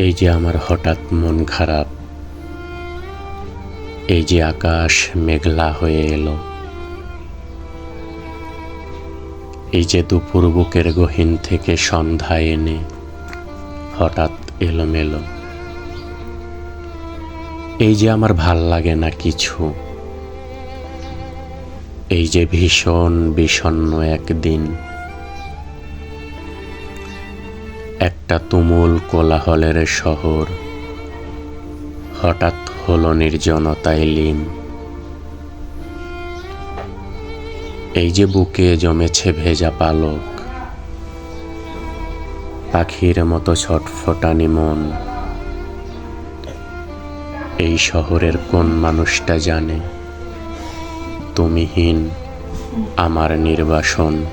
এই যে আমার হঠাৎ মন খারাপ, এই যে আকাশ মেঘলা হয়ে এলো, এই যে দুপুর বুকের গহীন থেকে সন্ধ্যা এনে হঠাৎ এলোমেলো, এই যে আমার ভালো লাগে না কিছু, এই যে ভীষণ বিষণ্ণ একদিন একটা তুমুল কোলাহলের শহর। হঠাৎ হলো নির্জনতায় লীন। এই যে বুকে জমেছে ভেজা পালক। পাখির মতো ছটফটানি মন। এই শহরের কোন মানুষটা জানে? তুমিহীন আমার নির্বাসন।